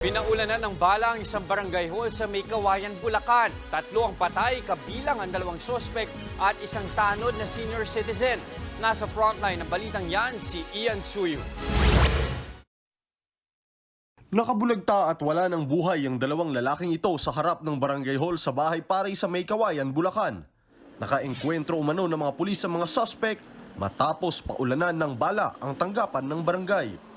Pinaulanan ng bala ang isang barangay hall sa May Bulacan. Tatlo ang patay, kabilang ang dalawang sospek at isang tanod na senior citizen. Nasa frontline ng balitang yan si Ian Suyu. Nakabulagta at wala ng buhay ang dalawang lalaking ito sa harap ng barangay hall sa bahay pare sa May Bulacan. Nakaengkwentro umano ng mga pulis sa mga suspect matapos paulanan ng bala ang tanggapan ng barangay.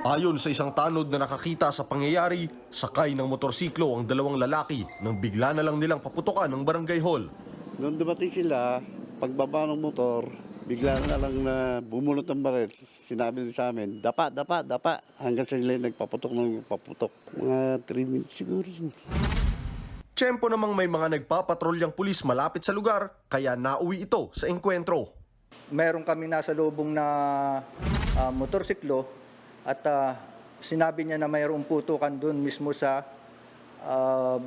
Ayon sa isang tanod na nakakita sa pangyayari, sakay ng motorsiklo ang dalawang lalaki nang bigla na lang nilang paputukan ng barangay hall. Nung dumating sila, pagbaba ng motor, bigla na lang na bumulot ng baril. Sinabi nila sa amin, dapa, dapa, dapa. Hanggang sila nagpaputok ng paputok. Mga 3 minutes siguro. Tiyempo namang may mga nagpapatrolyang pulis malapit sa lugar, kaya nauwi ito sa engkwentro. meron kami nasa lubong na ah, motorsiklo at ah, sinabi niya na mayroong putukan doon mismo sa ah,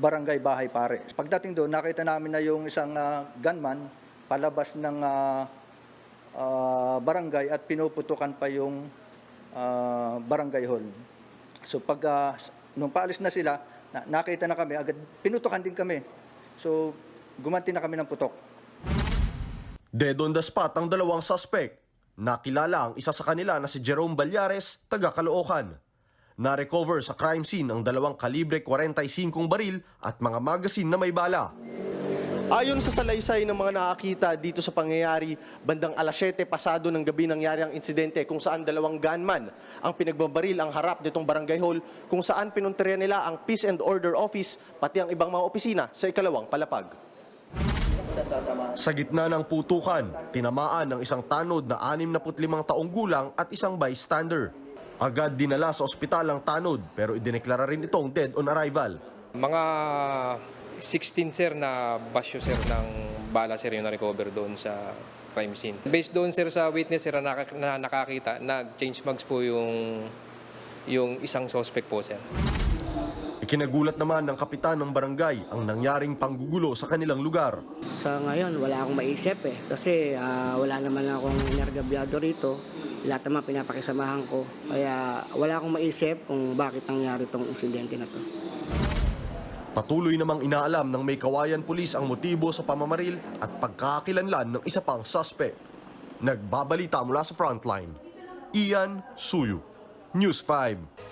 barangay Bahay Pare. Pagdating doon, nakita namin na yung isang ah, gunman palabas ng ah, ah, barangay at pinuputukan pa yung ah, barangay hall. So pag ah, nung paalis na sila, na- nakita na kami, agad pinutukan din kami. So gumanti na kami ng putok. Dead on the spot ang dalawang suspect. Nakilala ang isa sa kanila na si Jerome Balyares, taga Caloocan. Na-recover sa crime scene ang dalawang kalibre 45 baril at mga magasin na may bala. Ayon sa salaysay ng mga nakakita dito sa pangyayari, bandang alas 7 pasado ng gabi nangyari ang insidente kung saan dalawang gunman ang pinagbabaril ang harap nitong barangay hall kung saan pinunterian nila ang Peace and Order Office pati ang ibang mga opisina sa ikalawang palapag. Sa gitna ng putukan, tinamaan ng isang tanod na 65 taong gulang at isang bystander. Agad dinala sa ospital ang tanod pero idineklara rin itong dead on arrival. Mga 16 sir na basyo sir ng bala sir yung na-recover doon sa crime scene. Based doon sir sa witness sir na, nakak- na nakakita, nag-change mags po yung yung isang suspect po sir. Ikinagulat naman ng kapitan ng barangay ang nangyaring panggugulo sa kanilang lugar. Sa ngayon, wala akong maisip eh. Kasi ah, wala naman akong inargabyado rito. Lahat naman pinapakisamahan ko. Kaya wala akong maisip kung bakit nangyari itong insidente na to. Patuloy namang inaalam ng may kawayan pulis ang motibo sa pamamaril at pagkakakilanlan ng isa pang suspect. Nagbabalita mula sa frontline. Ian Suyu, News 5.